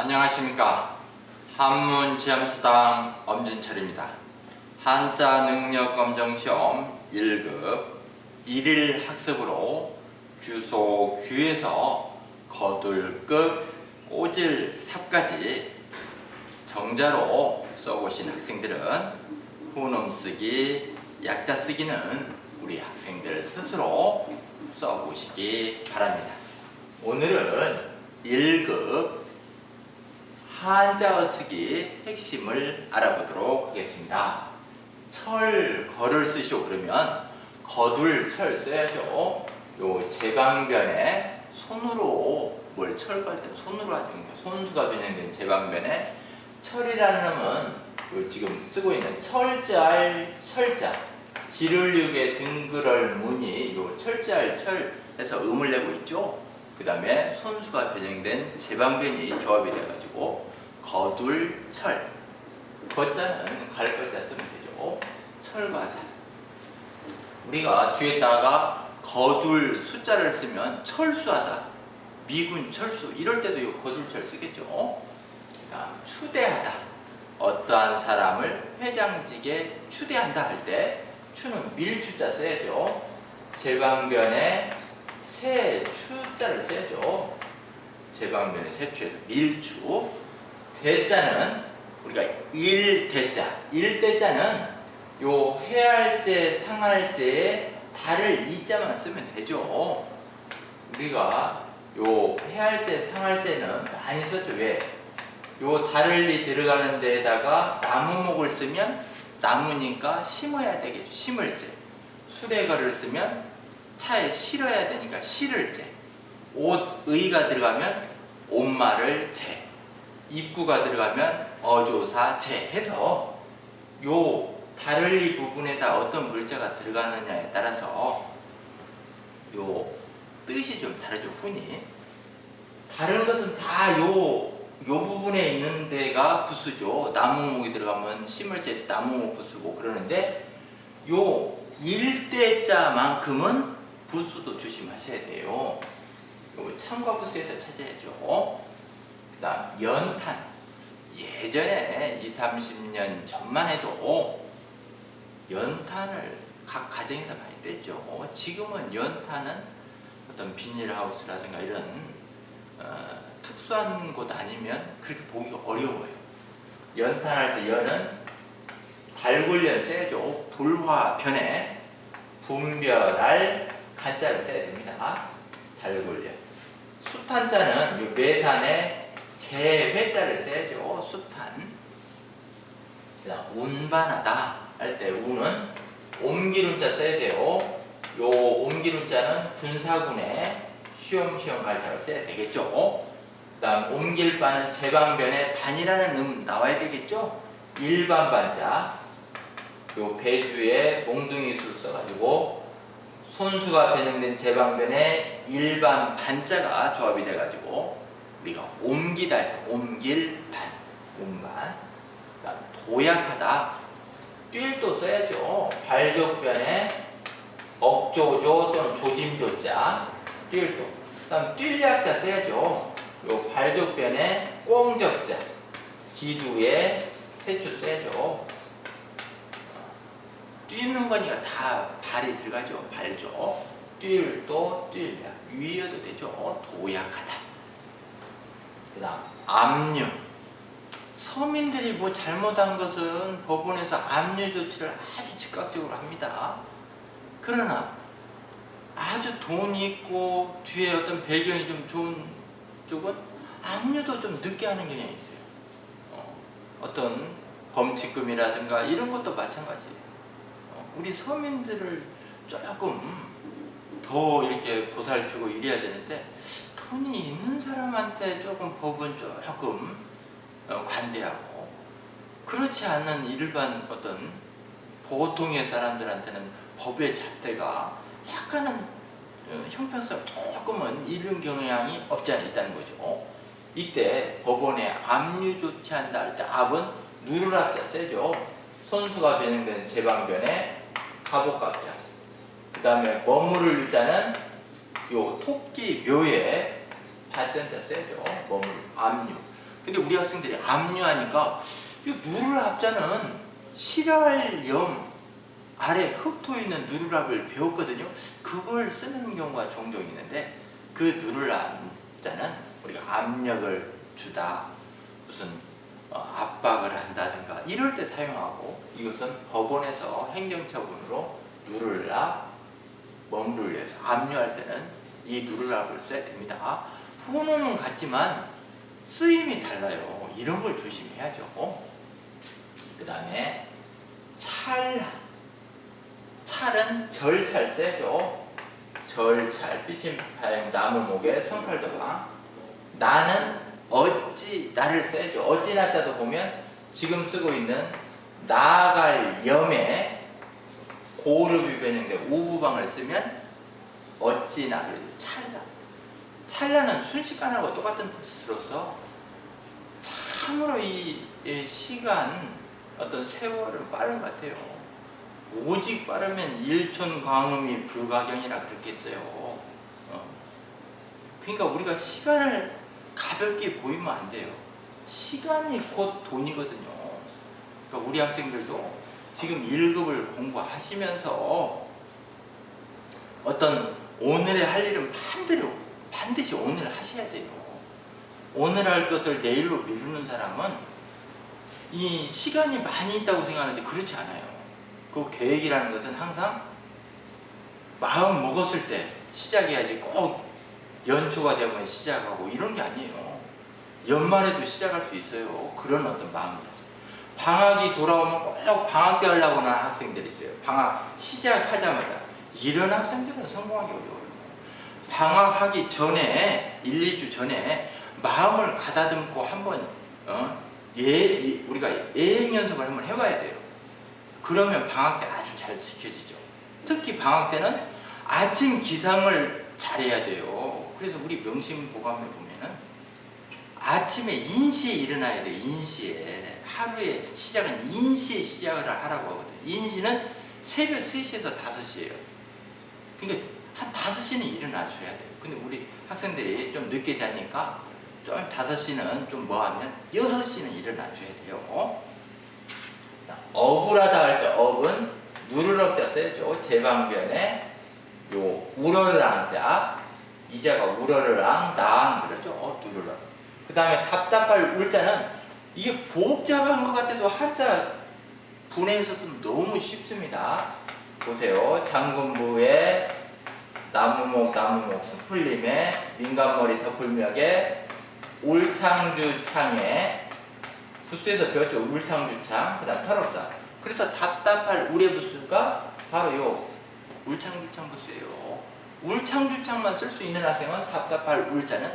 안녕하십니까 한문지함수당 엄진철입니다 한자 능력 검정 시험 1급 1일 학습으로 규소 규에서 거둘급 꼬질 삽까지 정자로 써보신 학생들은 후놈 쓰기, 약자 쓰기는 우리 학생들 스스로 써보시기 바랍니다. 오늘은 1급 한자어 쓰기 핵심을 알아보도록 하겠습니다. 철, 거를 쓰시오 그러면 거둘, 철 써야죠. 요 제방변에 손으로 뭘 철거할 때 손으로 하죠. 그러니까 손수가 변형된 제방변에 철이라는 놈은 요 지금 쓰고 있는 철자알 철자 기를육의 등글을 문이 요 철자알 철에서 음을 내고 있죠. 그 다음에 손수가 변형된 제방변이 조합이 돼가지고 거 둘 철 거자는 갈 거자 쓰면 되죠. 철과자 우리가 뒤에다가 거둘 숫자를 쓰면 철수하다 미군 철수 이럴 때도 이 거둘 철 쓰겠죠. 그다음 추대하다 어떠한 사람을 회장직에 추대한다 할 때 추는 밀추자 써야죠. 제방변에 새 추자를 써야죠. 제방변에 새추에서 밀추 대자는 우리가 일대자 일대자는 요 해할제 상할제에 달을 이자만 쓰면 되죠. 우리가 요 해할제 상할제는 많이 썼죠. 왜? 요 달을리 들어가는 데에다가 나무목을 쓰면 나무니까 심어야 되겠죠. 심을제. 수레거를 쓰면 차에 실어야 되니까 실을제. 옷 의가 들어가면 옷말을 제. 입구가 들어가면 어조사 제 해서 요 다를리 부분에다 어떤 물자가 들어가느냐에 따라서 요 뜻이 좀 다르죠 훈이. 다른 것은 다요요 부분에 있는 데가 부수죠. 나무목이 들어가면 심을제 나무목 부수고 그러는데 요 일대자만큼은 부수도 조심하셔야 돼요. 요거 참과 부수에서 찾아야죠. 그 다음 연탄 예전에 2, 30년 전만 해도 연탄을 각 가정에서 많이 뺐죠. 지금은 연탄은 어떤 비닐하우스라든가 이런 어, 특수한 곳 아니면 그렇게 보기가 어려워요. 연탄할 때 연은 달굴연 써야죠. 불화 변에 분별할 간자를 써야 됩니다. 달굴연. 요 매산에 제회자를 써야죠. 숫탄. 그다음 운반하다 할 때 운은 옮기룬자 써야 돼요. 요 옮기룬자는 군사군에 쉬엄쉬엄 갈자를 써야 되겠죠. 그다음 옮길 바는 제방변에 반이라는 음 나와야 되겠죠. 일반 반자. 요 배주에 몽둥이 수 써가지고 손수가 변형된 제방변에 일반 반자가 조합이 돼가지고 우리가 옮기다 해서 옮길 반, 운반 도약하다 뛸도 써야죠 발족변에 억조조 또는 조짐조자 뛸도 그 다음 뛸약자 써야죠 요 발족변에 꽁적자 기두에 세추 써야죠 뛰는 거니까 다 발이 들어가죠. 발죠. 뛸도 뛸야. 위여도 되죠. 도약하다. 그 다음 압류. 서민들이 뭐 잘못한 것은 법원에서 압류 조치를 아주 즉각적으로 합니다. 그러나 아주 돈이 있고 뒤에 어떤 배경이 좀 좋은 쪽은 압류도 좀 늦게 하는 경향이 있어요. 어, 떤 범칙금이라든가 이런 것도 마찬가지예요. 우리 서민들을 조금 더 이렇게 보살피고 이래야 되는데 돈이 있는 사람한테 조금 법은 조금 어, 관대하고 그렇지 않는 일반 어떤 보통의 사람들한테는 법의 잣대가 약간은 어, 형평성 조금은 이런 경향이 없지 않아 있다는 거죠. 이때 법원에 압류 조치한다 할 때 압은 누르라자 세죠. 손수가 변형된 제방변에 가복각자. 그 다음에 머무를 유자는 요 토끼 묘에 발전자 세죠. 머물, 압류. 근데 우리 학생들이 압류하니까 이 누를 합자는 실알염 아래 흙토 있는 누르랍을 배웠거든요. 그걸 쓰는 경우가 종종 있는데 그 누르랍자는 우리가 압력을 주다 무슨 어, 압박을 한다든가 이럴 때 사용하고 이것은 법원에서 행정처분으로 누르랍 멈룰려서 압류할 때는 이 누르랍을 써야 됩니다. 후는 같지만 쓰임이 달라요. 이런 걸 조심해야죠. 그 다음에 찰 찰은 절찰 세죠. 절찰 삐침파행 나무목에 성칼도방 나는 어찌 나를 세죠. 어찌 나자도 보면 지금 쓰고 있는 나갈 염에 고르비 변형된 우부방을 쓰면 어찌나 그래도 찰나 찰나는 순식간하고 똑같은 뜻으로서 참으로 이, 이 시간 어떤 세월은 빠른 것 같아요. 오직 빠르면 일촌 광음이 불가경이라 그렇게 했어요. 어. 그러니까 우리가 시간을 가볍게 보이면 안 돼요. 시간이 곧 돈이거든요. 그러니까 우리 학생들도 지금 1급을 공부하시면서 어떤 오늘의 할 일은 반드시, 반드시 오늘 하셔야 돼요. 오늘 할 것을 내일로 미루는 사람은 이 시간이 많이 있다고 생각하는데 그렇지 않아요. 그 계획이라는 것은 항상 마음 먹었을 때 시작해야지 꼭 연초가 되면 시작하고 이런 게 아니에요. 연말에도 시작할 수 있어요. 그런 어떤 마음이죠. 방학이 돌아오면 꼭 방학 때 하려고 하는 학생들이 있어요. 방학 시작하자마자. 이런 학생들은 성공하기 어려워요. 방학하기 전에, 1, 2주 전에 마음을 가다듬고 한번, 어, 예, 우리가 예행 연습을 한번 해봐야 돼요. 그러면 방학 때 아주 잘 지켜지죠. 특히 방학 때는 아침 기상을 잘해야 돼요. 그래서 우리 명심보감에 보면은 아침에 인시에 일어나야 돼요. 인시에. 하루의 시작은 인시에 시작을 하라고 하거든요. 인시는 새벽 3시에서 5시예요. 그러니까 한 5시는 일어나셔야 돼요. 근데 우리 학생들이 좀 늦게 자니까 좀 5시는 좀 뭐하면 6시는 일어나줘야 돼요. 억울하다 할 때 억은 누르럭 자 써야죠. 제방변에 요 우러르랑자 이자가 우러르랑 당 그러죠. 어, 누르럭. 그 다음에 답답할 울자는 이게 복잡한 것 같아도 한자 분해해서 쓰면 너무 쉽습니다. 보세요. 장군부의 나무목 나무목 수풀림에 민간머리 덮을멱에 울창주창에 부수에서 배웠죠. 울창주창 그 다음 설업사 그래서 답답할 우레 부수가 바로 요 울창주창 부수예요. 울창주창만 쓸 수 있는 학생은 답답할 울자는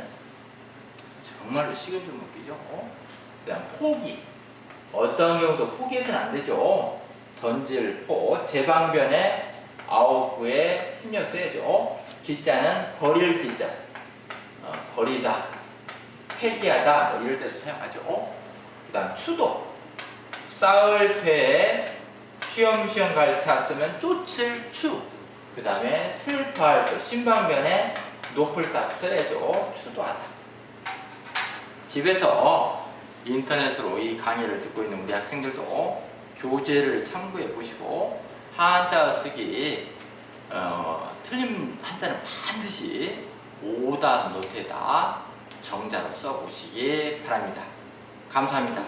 정말로 식은 좀 먹기죠. 그 다음 포기 어떤 경우도 포기해서는 안 되죠. 던질 포 제방변에 아홉구에 힘력 써야죠. 기자는 버릴 기자 어, 버리다 폐기하다 뭐 이럴 때도 사용하죠. 그 다음 추도 쌓을 퇴에 쉬엄쉬엄 갈차 쓰면 쫓을 추. 그 다음에 슬퍼할 때 신방변에 높을 딱 써야죠. 추도하다. 집에서 인터넷으로 이 강의를 듣고 있는 우리 학생들도 교재를 참고해 보시고 한자 쓰기 어, 틀린 한자는 반드시 오답 노트에다 정자로 써보시기 바랍니다. 감사합니다.